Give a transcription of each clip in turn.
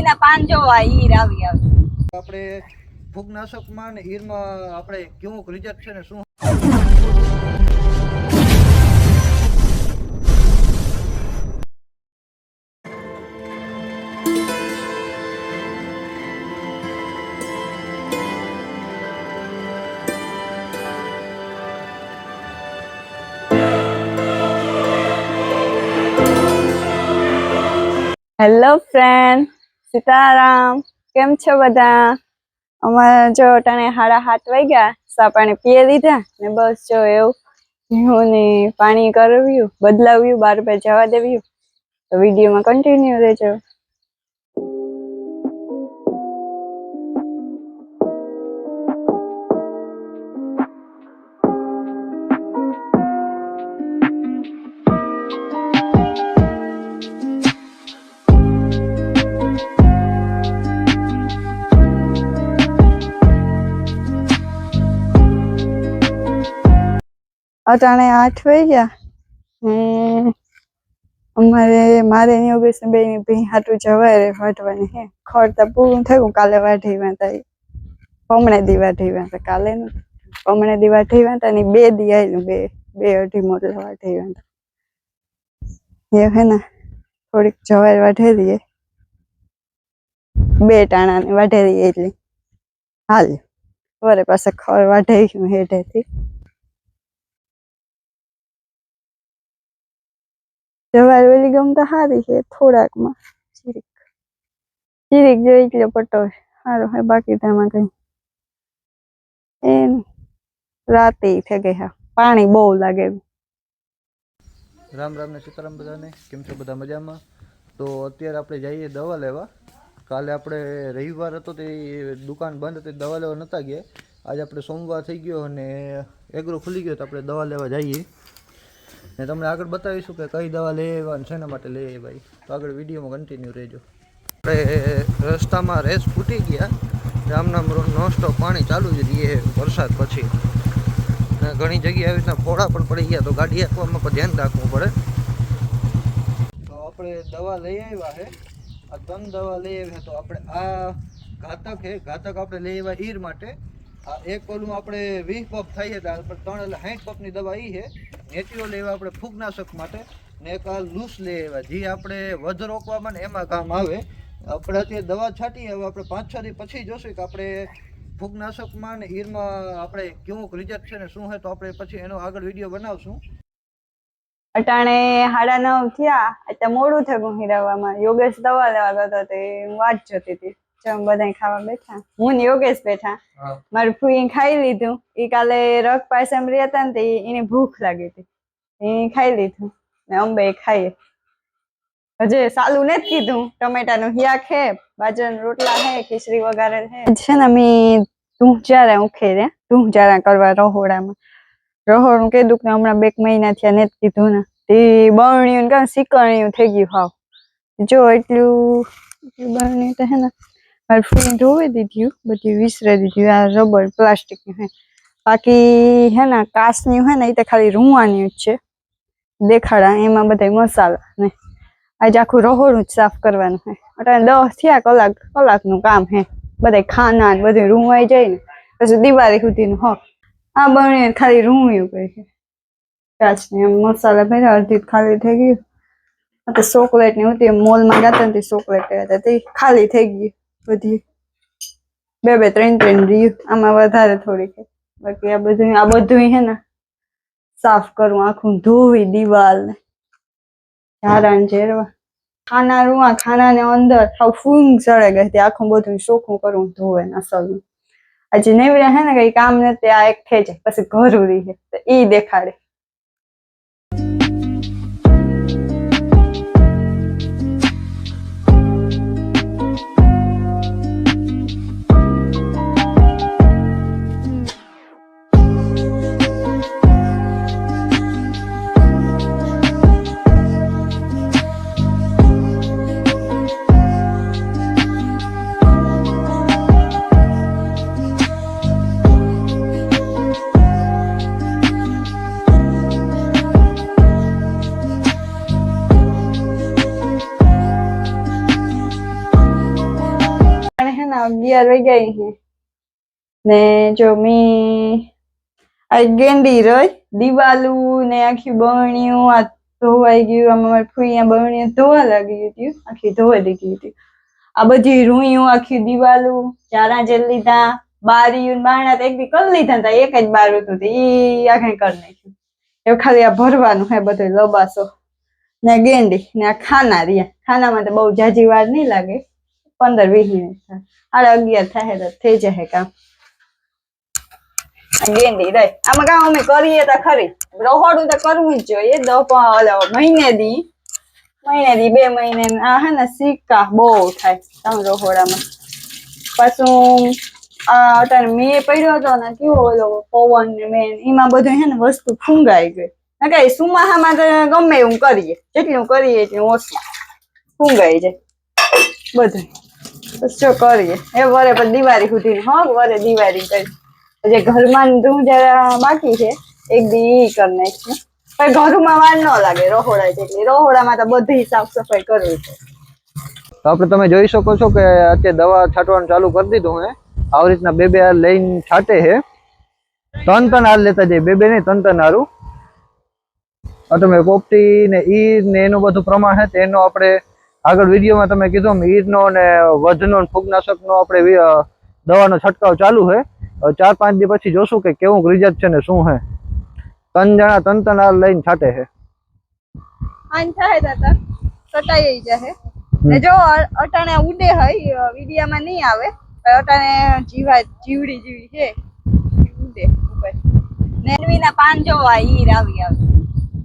ના પાન જોવા ઈર આવી આવે. આપણે ફૂગનાશકમાં ને ઈરમાં આપણે કેવું રિઝલ્ટ છે ને શું હેલો ફ્રેન્ડ સીતારામ, કેમ છો બધા? અમારા જો અટાણે હાડા હાથ વાગ્યા સા પાણી પીએ લીધા ને બસ જો એવું હું ને પાણી કરવ્યું, બદલાવ્યું, બાર બે જવા દેવ્યું. તો વિડીયોમાં કન્ટિન્યુ રહેજો. અટાણે આઠ વાગ્યા. ને અમારે મારે ને ઓગણીસ બે ની ભી હાટું જવાય રે વાઢવાની હે. ખોડતા પૂરું થયું કાલે વાઢી વાંતા પમણે દી વાઢી વાંતા કાલે ન. પમણે દી વાઢી વાંતા ની બે દી આવેલું બે બે અઢી મોટલા વાઢી વાંતા એ હે ને થોડીક જવાય વાઢેલી હે બે ટાણા ને વાઢેલી એટલી. હાલ. વરે પાસે ખર વાઢાઈ ગયું હેઠેથી. જવાર વેલી ગમતા હારી છે થોડાકમાં ચીરીક ચીરીક જોઈ એટલે પટો સારું હે બાકી તેમાં કઈ એ નઈ. રાતે થઈ ગઈ હા પાણી બહુ લાગે રામ રામ ને સીતારામ બધાને કેમ છો બધા મજામાં તો અત્યારે આપણે જઈએ દવા લેવા કાલે આપણે રવિવાર હતો તે દુકાન બંધ હતી દવા લેવા નહોતા ગયા આજે આપણે સોમવાર થઈ ગયો અને એગ્રો ખુલી ગયો તો આપણે દવા લેવા જઈએ ને તમને આગળ બતાવીશું કે કઈ દવા લેવા છે શેના માટે લઈ ભાઈ તો આગળ વિડીયોમાં કન્ટિન્યુ રહેજો. આપણે રસ્તામાં રેસ ફૂટી ગયા. રામનામ નોન સ્ટોપ પાણી ચાલુ જ રહીએ વરસાદ પછી. ને ઘણી જગ્યાએ આવી રીતના ફોડા પણ પડી ગયા, તો ગાડી આપવામાં પણ ધ્યાન રાખવું પડે. તો આપણે દવા લઈ આવ્યા છે. આ ત્રણ દવા લઈ આવ્યા તો આપણે આ ઘાતક છે, ઘાતક આપણે લઈ આવ્યા ઈર માટે. એક ઓલું આપણે વીસ પપ થાય પણ ત્રણ એટલે સાઠ પપની દવા એ છે. નેચરલ લેવા આપણે ફૂગનાશક માટે ને એક લૂસ લે એવા, જે આપણે વધ રોકવામાં ને એમાં કામ આવે. આપણે અત્યારે દવા છાંટીએ હવે આપણે પાંચ છ દી પછી જોશું કે આપણે ફૂગનાશકમાં ને ઈરમાં આપણે કેવું રિઝલ્ટ છે ને શું છે, તો આપણે પછી એનો આગળ વીડિયો બનાવશું. અટાણે હાડા નવ થયા, એટલે મોડું થયું હીરાવામાં. યોગેશ દવા લેવા ગયો હતો તે જતી જોતી હતી. ચમ બધા ખાવા બેઠા. હું ને યોગેશ બેઠા. મારું ફૂઈ ખાઈ લીધું. એ કાલે રગ પાસે રહ્યા હતા ને તે એને ભૂખ લાગી હતી. એ ખાઈ લીધું. ને અંબે ખાઈએ. હજે સાલું નથી કીધું. ટમેટાનું હિયા ખે બાજરાના રોટલા હે ખીચડી વગાડે હે. છે ને મેં તું જ્યારે ઉખે રે તું જ્યારે કરવા રહોડામાં. રહોડું કીધું કે હમણાં બે મહિના થયા નથી કીધું ને. તે બરણ્યું ને કાં શીકણ્યું થઈ ગયું હાવ. જો એટલું એટલું બરણ્યું તો હે ને. મારી ફૂઈને ધોવી દીધું બધી વિસરે દીધું આ રબર પ્લાસ્ટિકનું હે બાકી હે ને, કાચની હે ને એ તો ખાલી રૂવાની જ છે. દેખાડા, એમાં બધા મસાલા ને. આજે આખું રહોડું જ સાફ કરવાનું હે. અટલે દસ થયા કલાક, કલાકનું કામ હે. બધા ખાના ને બધું રૂવાઈ જાય ને. પછી દિવાળી સુધીનું, હો. આ બને ખાલી રૂવ્યું કઈ છે કાચની એમ મસાલા ભર્યા અડધી ખાલી થઈ ગયું. તો ચોકલેટની હતી મોલમાં ગયા હતા ચોકલેટ ખાલી થઈ ગઈ બધી. બે બે, ત્રણ ત્રણ રહ્યું આમાં વધારે થોડીક. બાકી આ બધું આ બધું હે ને સાફ કરવું આખું ધોવી દિવાલ ને ઝાડા ઝેરવા. ખાના રૂવા ખાના ને અંદર સાવ ફૂંગ ચડે ગઈ આખું બધું ચોખ્ખું કરવું ધોવે ને અસલનું. આજે નેવડ્યા હે ને કઈ કામ નથી, આ એક થઈ જાય, પછી ઘરું રહી તો એ દેખાડે. અગિયાર વાગ્યા છે ને જો મી આ ગેંડી રહી દિવાલું ને આખી બણ્યું આ ધોવાઈ ગયું, આમાં મારી ફૂઈયા બણ્યું ધોવા લાગી હતી, આખી ધોવા દીધી હતી. આ બધી રૂયું, આખી દિવાલું, ચારા જેલ લીધા બારીયું બારણા એક બી કરી લીધા હતા એક જ બાર હતું. એ આખે કરી નાખ્યું. એવું ખાલી આ ભરવાનું હે બધું લબાસો. ને ગેંડી ને આ ખાના રહ્યા. ખાનામાં તો બહુ જાજી વાર નહીં લાગે. પંદર વીસ મિનિટ થાય. સાડા અગિયાર થાય તો થઈ જાય કામ. ગેંડી રે. આમાં કામ અમે કરીએ તો ખરી. રહોડું તો કરવું જ જોઈએ. પ- મહિને દી. મહિને દી, બે મહિને આ હે ને સિક્કા બહુ થાય કામ રહોડામાં. પાછું અત્યારે મેં પડ્યો હતો ને કેવો ઓલો પવન ને મેં એમાં બધું હે ને વસ્તુ ફૂંગાઈ ગઈ. કઈ સુમાહામાં તો ગમે એવું કરીએ. જેટલું કરીએ એટલું ઓછું. ફૂંગાઈ જાય. બધું. જો કરીએ? એ વરે પણ દિવાળી સુધી હો, વરે દિવાળી કરી. જે ઘરમાં તું જરા બાકી છે, એક દી ઈ કરી નાખીશું પણ ઘરમાં વાર ન લાગે રહોડા જેટલી. રહોડામાં તો બધી સાફ સફાઈ કરવી છે. તો આપણે તમે જોઈ શકો છો કે અત્યારે દવા છાંટવાનું ચાલુ કરી દીધું હે. આવી રીતના બે બે લઈને છાંટે હે. ત્રણ ત્રણ હાર લેતા જઈએ. બે બે નહીં ત્રણ ત્રણ હારું. તમે પોપટી ને ઈર ને એનું બધું પ્રમાણ છે તેનો આપણે આગળ વિડીયોમાં તમે કીધું ઈરનો ને વધનો ફૂગનાશકનો આપણે દવાનો છંટકાવ ચાલુ છે. ચાર પાંચ દિવસ પછી જોશું કે કેવું રિઝલ્ટ છે ને શું છે. ત્રણ જણા ત્રણ ત્રણ હાર લઈને છાંટે છે. આન થાય દાદા. સટાઈ જશે ને જો અટાણે ઉડે હોય વિડિયામાં નહીં આવે. અટાણે જીવા જીવડી જેવી છે. ઉડે ઉપર. પાન જોવા ઈર આવી આવે.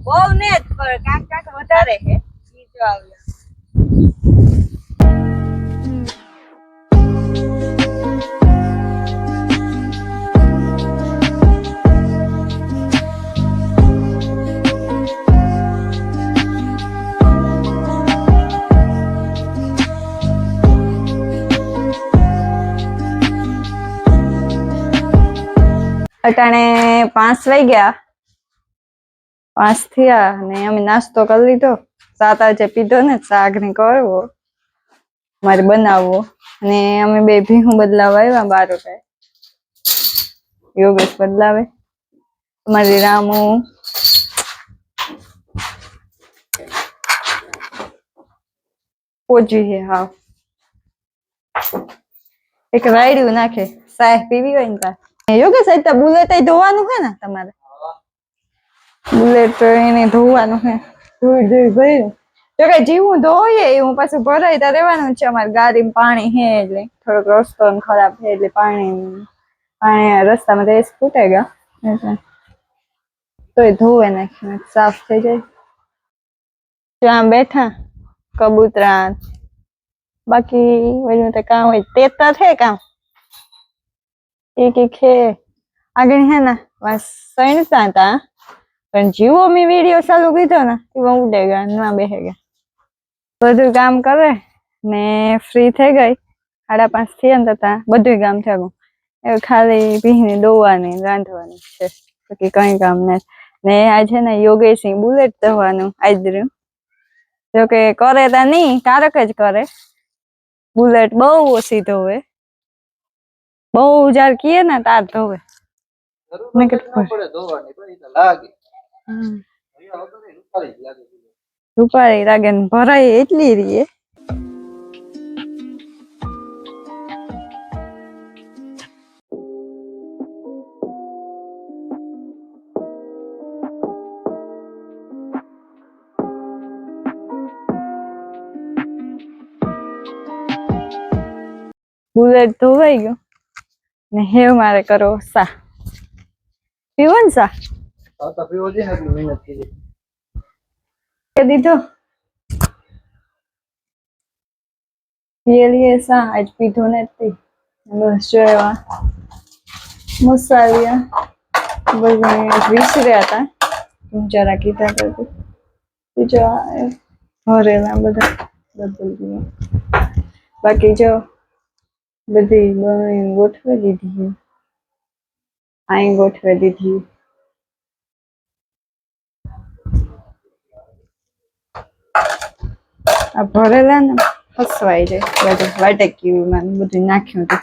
બહુ ને કાંક કાંક વધારે છે. ઈ જો આવે. અટાણે પાંચ વાગ્યા પાંચ થયા ને અમે નાસ્તો કરી લીધો. સાત આજે પીધો ને શાક ને કરવો. મારે બનાવવો. અને અમે બે ભીહું બદલાવા આવ્યા બાર રૂપિયા યોગેશ બદલાવે. મારી રામુ. પોચી છે હા એક રાયડું નાખે. સાહેબ પીવી હોય ને તાર? યોગેશ સાહેબ બુલેટ ધોવાનું છે ને તમારે? બુલેટ એને ધોવાનું છે ધોઈ ધોઈ ભર્યું જો કે જીવું ધોઈએ હું પાછું ત્યાં રહેવાનું છે. અમારે ગાડીમાં પાણી છે એટલે. થોડોક રસ્તો ખરાબ છે એટલે પાણી પાણી રસ્તામાં રેસ ફૂટે ગયા એટલે. તોય ધોવે નાખીને સાફ થઈ જાય. જો આમ બેઠા કબૂતરા બાકી બધું તો કામ હોય તેતર છે કામ. છે આગળ હે ને બસ સણતા હતા, પણ જીવો મેં વીડિયો ચાલુ કીધો ને એમાં ઉડે ગયા ના બેહે ગયા. બધું કામ કરે ને ફ્રી થઈ ગઈ, સાડા પાંચ થયા ને તતા બધું કામ થયું એ ખાલી ભીને દોવાની, રાંધવાની છે, બાકી કઈ કામ નથી. ને આ છે ને યોગેશસિંહ બુલેટ ધોવાનું આજર્યું જોકે કરે તા નહીં, કારક જ કરે. બુલેટ બહુ ઓછી ધોવે બહુ ઉજાર કીએ ને તાર ધોવે પડે ધોવાની પણ તો જ લાગે રૂપાળી લાગે ને ભરાય એટલી રીએ. બુલેટ ધોવાઈ ગયું. ને હેવ મારે કરો સા. પીવો ને સા? પીવો છે મહેનત કરી. દીધો. પીએ સા આજ પીધો નથી. બસ જો એવા મસાલિયા. બધું વિસર્યા હતા જરા કીધા કરતી. બીજો ભરેલા બધા. ગયું. બાકી જો બધી બની ગોઠવી દીધી અહીં ગોઠવી દીધી આ ભરેલા ને ફસવાઈ જાય બધું વાટક્યુંમાં ને બધું નાખ્યું હતું.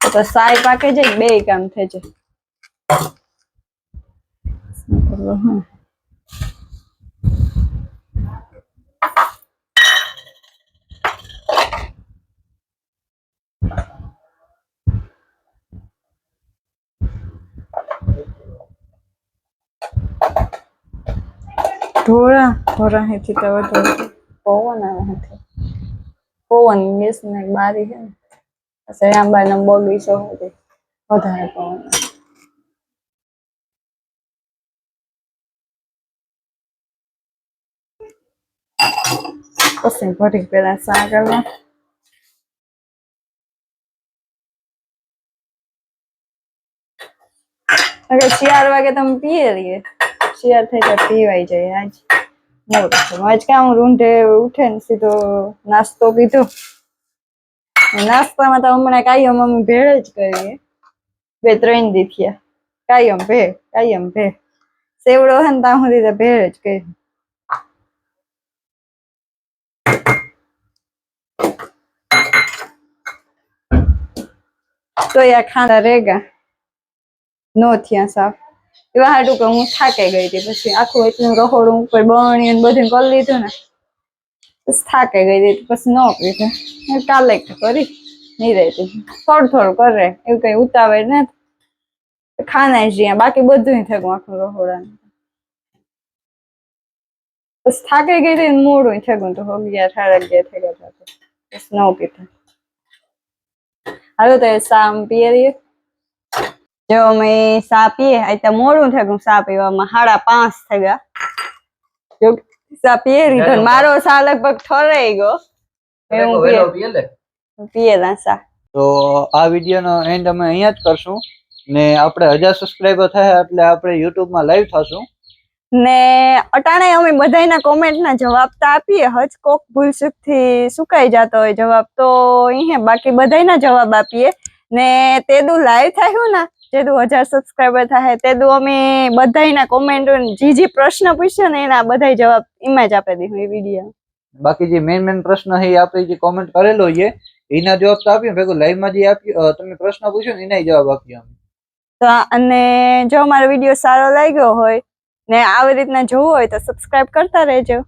તો સાય પાકે જાય બે કામ થઈ જાય. ધોળા ધોળા હેથી તો વધુ પવન આવે હેથી. પવન ગેસ ને બારી છે ને. આંબા નો બગીચો હતી વધારે પવન. પછી ભરી પેલા સાગરમાં ચાર વાગે તમે પીએ રહીએ. ચાર થઈ જાય પીવાઈ જાય, આજ મોડું થયું. આજ કામ રૂંઢે ઉઠે ને સીધો નાસ્તો પીધો નાસ્તામાં તો હમણાં કાયમ અમે ભેળ જ કરીએ. બે ત્રણ દી થયા. કાયમ ભેળ કાયમ ભેળ. સેવડો હે ને ત્યાં સુધી તો ભેળ જ કરી. તો યા ખાના રેગા. નો થયા સાફ. એવા હાટું કે હું થાકી ગઈ હતી. પછી આખું એટલું રહોડું ઉપર બણી ને બધું કરી લીધું ને પછી થાકી ગઈ હતી. પછી ન પીધું. કાલે કરી, નહીં રહેતી થોડું થોડું કરે, એવું કઈ ઉતાવળ ને ખાના જ્યાં, બાકી બધું થયું આખું રહોડાનું. બસ થાકી ગઈ હતી મોડું થયું તો અગિયાર સાડા અગિયાર થઈ ગયા હતા. બસ ન પીધું. હાલો તો સામ પીએ જો અમે સા પીએ એટલે મોડું થયું સા પીવામાં સાડા પાંચ થઈ ગયા. જો સા પીએ રીધો મારો સા લગભગ ઠરાઈ ગયો. એવું પીએ. પીએલા સા. તો આ વિડીયોનો એન્ડ અમે અહીંયા જ કરશું. ને આપણે હજાર સબસ્ક્રાઈબર થાય એટલે આપણે યુટ્યુબમાં લાઈવ થશું. ને અટાણે અમે બધાયના કોમેન્ટના જવાબ તો આપીએ. હજ કોક ભૂલચૂકથી સુકાઈ જતો હોય જવાબ તો અહીંયા બાકી બધાયના જવાબ આપીએ. ને તે દુ લાઈવ થયું ને? જેદું હજાર સબસ્ક્રાઈબર થાય તે દુ અમે બધાયના કોમેન્ટ જે જે પ્રશ્ન પૂછ્યો ને એના બધાય જવાબ એમાં જ આપી દીધું એ વીડિયો બાકી જે મેન મેન પ્રશ્ન હે આપણે જે કોમેન્ટ કરેલો છે એના જવાબ તો આપ્યો ભેગું લાઈવમાં જે આપ્યો તમે પ્રશ્ન પૂછ્યો ને એના જવાબ આપ્યો અમે. તો અને જો મારો વીડિયો સારો લાગ્યો હોય ને આવી રીતના જોવો હોય તો સબસ્ક્રાઈબ કરતા રહેજો.